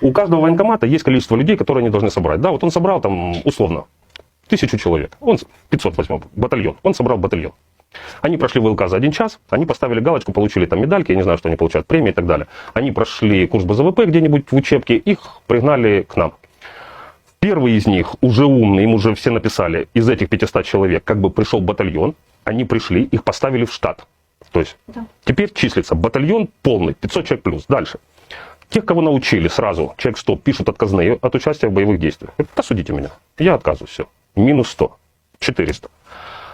У каждого военкомата есть количество людей, которые они должны собрать. Да, вот он собрал там условно тысячу человек. Он с- 500 возьмем, батальон. Он собрал батальон. Они прошли ВЛК за один час, они поставили галочку, получили там медальки, я не знаю, что они получают, премии и так далее. Они прошли курс БЗВП где-нибудь в учебке, их пригнали к нам. Первый из них, уже умный, им уже все написали, из этих 500 человек, как бы пришел батальон, они пришли, их поставили в штат. То есть Да. теперь числится батальон полный, 500 человек плюс. Дальше. Тех, кого научили сразу, человек 100, пишут отказные от участия в боевых действиях. Это судите меня. Я отказываюсь, все. Минус 100, 400.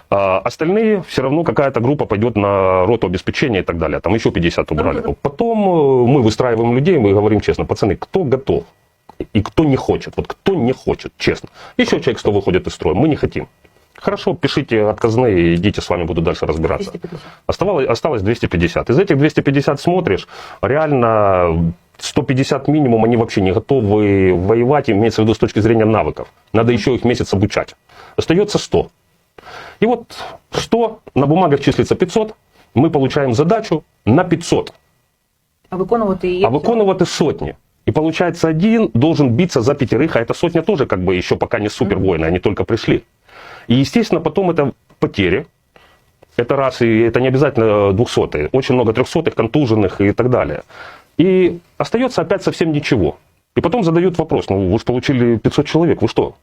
А остальные все равно какая-то группа пойдет на роту обеспечения и так далее. Там еще 50 убрали. Потом э, мы выстраиваем людей, мы говорим честно, пацаны, кто готов и кто не хочет. Вот кто не хочет, честно. Еще человек 100 выходит из строя, мы не хотим. Хорошо, пишите отказные, и идите, с вами буду дальше разбираться. 250. Оставалось, осталось 250. Из этих 250 смотришь, реально 150 минимум, они вообще не готовы воевать, имеется в виду с точки зрения навыков. Надо еще их месяц обучать. Остается 100. И вот 100, на бумагах числится 500, мы получаем задачу на 500, А виконувати її. а виконувати сотни. И получается, один должен биться за пятерых, а эта сотня тоже как бы еще пока не супер воины, они только пришли. И, естественно, потом это потери. Это раз, и это не обязательно двухсотые. Очень много трехсотых, контуженных и так далее. И остается опять совсем ничего. И потом задают вопрос, ну вы же получили 500 человек, вы что?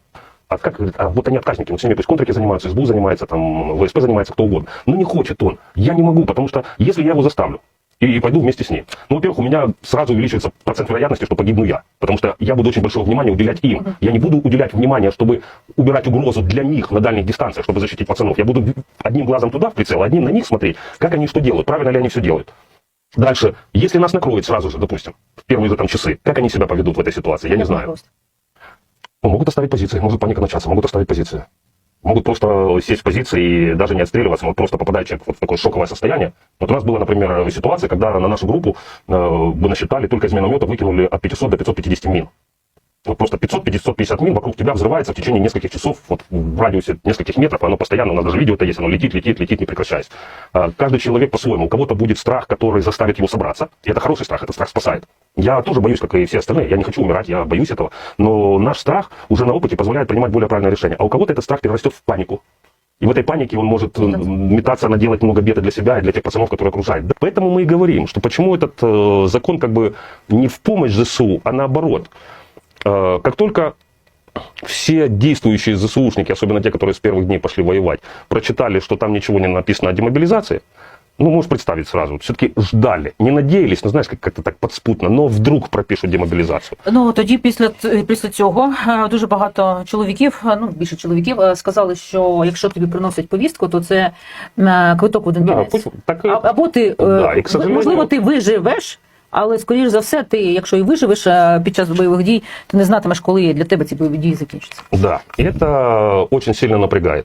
А как, а вот они отказники, ну с ними пусть контрики занимаются, СБУ занимается, там, ВСП занимается, кто угодно. Но не хочет он. Я не могу, потому что если я его заставлю, и, и пойду вместе с ним. Ну, во-первых, у меня сразу увеличивается процент вероятности, что погибну я. Потому что я буду очень большое внимание уделять им. Я не буду уделять внимание, чтобы убирать угрозу для них на дальних дистанциях, чтобы защитить пацанов. Я буду одним глазом туда в прицел, одним на них смотреть, как они что делают, правильно ли они все делают. Дальше, если нас накроет сразу же, допустим, в первые же там часы, как они себя поведут в этой ситуации, я не знаю. Просто. Ну, могут оставить позиции, может паника начаться, могут оставить позиции. Могут просто сесть в позиции и даже не отстреливаться, вот просто попадает человек вот в такое шоковое состояние. Вот у нас была, например, ситуация, когда на нашу группу э, мы насчитали, только из миномета выкинули от 500 до 550 мин. Вот просто 500-550 мин вокруг тебя взрывается в течение нескольких часов, вот в радиусе нескольких метров, оно постоянно, у нас даже видео это есть, оно летит, летит, летит, не прекращаясь. А, Каждый человек по-своему. У кого-то будет страх, который заставит его собраться, и это хороший страх, этот страх спасает. Я тоже боюсь, как и все остальные, я не хочу умирать, я боюсь этого, но наш страх уже на опыте позволяет принимать более правильное решение. А у кого-то этот страх перерастет в панику. И в этой панике он может метаться, наделать много бед и для себя, и для тех пацанов, которые окружают. Да, Поэтому мы и говорим, что почему этот э, закон как бы не в помощь ЗСУ, а наоборот. Э, как только все действующие ЗСУшники, особенно те, которые с первых дней пошли воевать, прочитали, что там ничего не написано о демобилизации, ну, можешь представить сразу, все-таки ждали, не надеялись, ну, знаешь, как- как-то так подспутно, но вдруг пропишут демобилизацию. Ну тоді, після ц- після цього, е, дуже багато чоловіків, е, ну більше чоловіків, е, сказали, що якщо тобі приносять повістку, то це е, квиток в один Да, кінець. пусть- так, А- Або ти е, Да, і, к сожалению- можливо, ти виживеш. Але скоріш за все, ти, якщо і виживеш е, під час бойових дій, ти не знатимеш, коли для тебе ці бойові дії закінчаться. да, и это очень сильно напрягает.